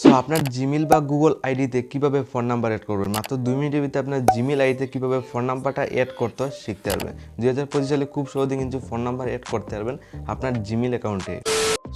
So আপনার Gmail বা Google আইডিতে কীভাবে ফোন নাম্বার অ্যাড করবেন? মাত্র দুই মিনিটের ভিতরে আপনার জিমেল আইডিতে কীভাবে ফোন নাম্বারটা অ্যাড করতে শিখতে পারবেন। দুই হাজার পঁচিশ সালে খুব সহজে কিন্তু ফোন নাম্বার অ্যাড করতে পারবেন আপনার জিমেল অ্যাকাউন্টে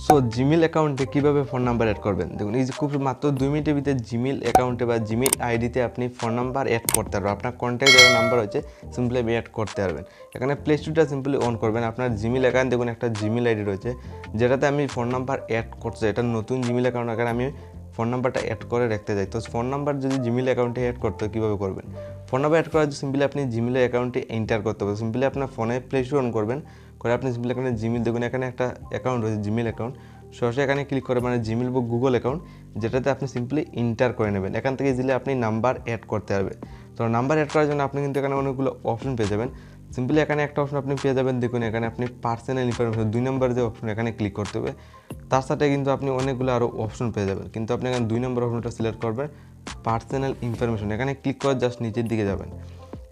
সো জিমেল অ্যাকাউন্টে কীভাবে ফোন নাম্বার অ্যাড করবেন? দেখুন, এই যে খুব মাত্র দুই মিনিটের ভিতরে জিমেল অ্যাকাউন্টে বা জিমেল আইডিতে আপনি ফোন নাম্বার অ্যাড করতে পারবেন। আপনার কন্ট্যাক্ট যারা নাম্বার হচ্ছে সিম্পলি আপনি অ্যাড করতে পারবেন। এখানে প্লে স্টোরটা সিম্পলি অন করবেন। আপনার জিমেল অ্যাকাউন্ট দেখুন, একটা জিমেল আইডি রয়েছে, যেটাতে আমি ফোন নাম্বার অ্যাড করছি এটা নতুন জিমেল অ্যাকাউন্ট এখানে আমি ফোন নাম্বারটা অ্যাড করে রাখতে চাই তো ফোন নাম্বার যদি জিমেল অ্যাকাউন্টে অ্যাড করতে কীভাবে করবেন? ফোন নাম্বার অ্যাড করার জন্য সিম্পলি আপনি জিমেল অ্যাকাউন্টে এন্টার করতে হবে। সিম্পলি আপনার ফোনে প্লে স্টোর অন করবেন। করে আপনি সিম্পলি এখানে জিমেল দেখুন এখানে একটা অ্যাকাউন্ট রয়েছে জিমেল অ্যাকাউন্ট সরাসরি এখানে ক্লিক করে মানে জিমেল বা গুগল অ্যাকাউন্ট যেটাতে আপনি সিম্পলি ইন্টার করে নেবেন। এখান থেকে ইজিলি আপনি নাম্বার অ্যাড করতে পারবেন তো নাম্বার অ্যাড করার জন্য আপনি কিন্তু এখানে অনেকগুলো অপশন পেয়ে যাবেন। সিম্পলি এখানে একটা অপশন আপনি পেয়ে যাবেন। দেখুন, এখানে আপনি পার্সোনাল ইনফরমেশন দুই নম্বর যে অপশন এখানে ক্লিক করতে হবে, তার সাথে কিন্তু আপনি অনেকগুলো আরও অপশন পেয়ে যাবেন। কিন্তু আপনি এখানে দুই নম্বর অপশনটা সিলেক্ট করবেন পার্সোনাল ইনফরমেশন এখানে ক্লিক করে জাস্ট নিচের দিকে যাবেন।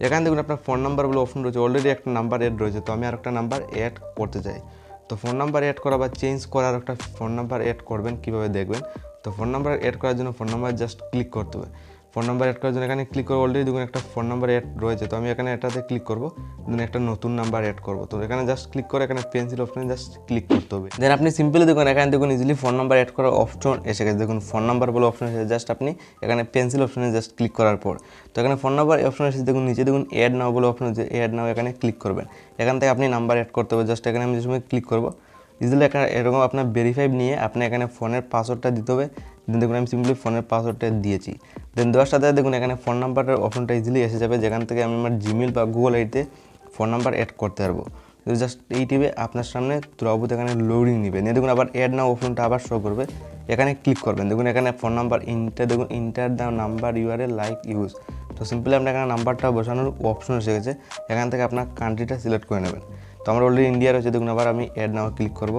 এখানে দেখুন, আপনার ফোন নাম্বার বলে অপশন রয়েছে অলরেডি একটা নাম্বার অ্যাড রয়েছে, তো আমি আর একটা নাম্বার অ্যাড করতে চাই। তো ফোন নাম্বার অ্যাড করা বা চেঞ্জ করার একটা ফোন নাম্বার অ্যাড করবেন, কীভাবে দেখবেন? তো ফোন নাম্বার অ্যাড করার জন্য ফোন নাম্বার জাস্ট ক্লিক করতে হবে। ফোন নাম্বার অ্যাড করার জন্য এখানে ক্লিক করে অলরেডি দেখুন একটা ফোন নাম্বার অ্যাড রয়েছে। তো আমি এখানে এটাতে ক্লিক করব দেন একটা নতুন নাম্বার অ্যাড করব। তো এখানে জাস্ট ক্লিক করে এখানে পেন্সিল অপশনে জাস্ট ক্লিক করতে হবে। দেন আপনি সিম্পলি দেখুন, এখানে দেখুন ইজিলি ফোন নাম্বার অ্যাড করার অপশন এসে গেছে। দেখুন ফোন নাম্বার বলে অপশন এসেছে জাস্ট আপনি এখানে পেন্সিল অপশানে জাস্ট ক্লিক করার পর। তো এখানে ফোন নাম্বার অপশন এসেছে, দেখুন নিচে দেখুন অ্যাড নাও বলে অপশন আছে অ্যাড নাও এখানে ক্লিক করবেন। এখান থেকে আপনি নাম্বার অ্যাড করতে হবে জাস্ট এখানে আমি যে সময় ক্লিক করব ইজিলি এখানে এরকম আপনার ভেরিফাই নিয়ে আপনি এখানে ফোনের পাসওয়ার্ডটা দিতে হবে। দেন দেখুন, আমি সিম্পলি ফোনের পাসওয়ার্ডটা দিয়েছি। দেন দেওয়ার সাথে দেখুন, এখানে ফোন নাম্বারের অপশনটা ইজিলি এসে যাবে, যেখান থেকে আমি আমার জিমেল বা গুগল আইডিতে ফোন নাম্বার অ্যাড করতে পারব। জাস্ট এই টিপে আপনার সামনে তুরাবুত এখানে লোডিং নিবে। নিয়ে দেখুন, আবার অ্যাড নাও অপশনটা আবার শো করবে। এখানে ক্লিক করবেন। দেখুন, এখানে ফোন নাম্বার ইন্টার দেখুন enter the number you are a like use তো সিম্পলি আপনার এখানে নাম্বারটা বসানোর অপশন এসে গেছে। এখান থেকে আপনার কান্ট্রিটা সিলেক্ট করে নেবেন। তো আমার অলরেডি ইন্ডিয়া রয়েছে। দেখুন, আবার আমি অ্যাড নাও ক্লিক করব।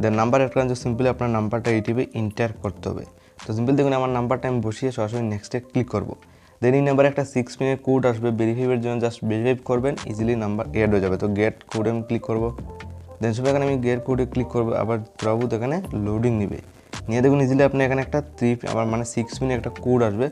দেন নাম্বার অ্যাড জন্য সিম্পলি আপনার নাম্বারটা ইউটিউবে ইন্টার করতে হবে। তো সিম্পল দেখুন, আমার নাম্বারটা আমি বসিয়ে সরাসরি নেক্সটে ক্লিক করব। দেন এই নাম্বারে একটা সিক্স মিনিট কোড আসবে ভেরিফাইয়ের জন্য জাস্ট ভেরিফাই করবেন ইজিলি নাম্বার অ্যাড হয়ে যাবে। তো গেট কোডে আমি ক্লিক করব। দেন সব এখানে আমি গেট কোডে ক্লিক করব, আবার প্রভুত এখানে লোডিং নিবে। নিয়ে দেখুন ইজিলি আপনি এখানে একটা থ্রি আমার মানে সিক্স মিনিট একটা কোড আসবে।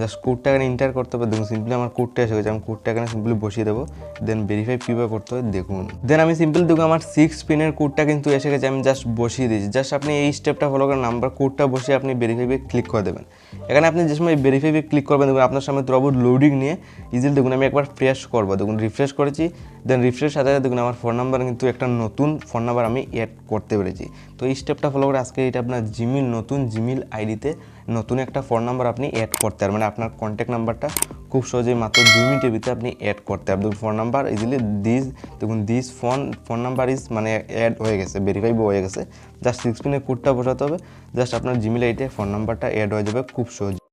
জাস্ট কোডটা এখানে ইন্টার করতে হবে। দেখুন সিম্পলি আমার কোডটা এসে গেছে। আমি কোডটা এখানে সিম্পলি বসিয়ে দেবো। দেন ভেরিফাই কীভাবে করতে হবে। দেখুন। দেন আমি সিম্পল দেখুন, আমার সিক্স পিনের কোডটা কিন্তু এসে গেছে। আমি জাস্ট বসিয়ে দিয়েছি। জাস্ট আপনি এই স্টেপটা ফলো করে নাম্বার কোডটা বসিয়ে আপনি ভেরিফাই ক্লিক করে দেবেন। এখানে আপনি যে সময় ভেরিফাই ক্লিক করবেন, দেখুন, আপনার সামনে তো লোডিং নিয়ে ইজিলি দেখুন, আমি একবার ফ্রেশ করব। দেখুন রিফ্রেশ করেছি। দেন রিফ্রেশ সাথে সাথে দেখুন, আমার ফোন নাম্বার কিন্তু একটা নতুন ফোন নাম্বার আমি অ্যাড করতে পেরেছি। তো এই স্টেপটা ফলো করে আজকে এটা আপনার জিমেল নতুন জিমেল আইডিতে নতুন একটা ফোন নাম্বার আপনি অ্যাড করতে পারবেন। মানে আপনার কন্ট্যাক্ট নাম্বারটা খুব সহজেই মাত্র দুই মিনিটের ভিতরে আপনি অ্যাড করতে পারবেন। ফোন নাম্বার ইজিলি দিস দেখুন this phone phone number is মানে অ্যাড হয়ে গেছে ভেরিফাই হয়ে গেছে। জাস্ট সিক্স পিনের কোডটা বসাতে হবে। জাস্ট আপনার জিমেল আইডিতে ফোন নাম্বারটা অ্যাড হয়ে যাবে খুব সহজে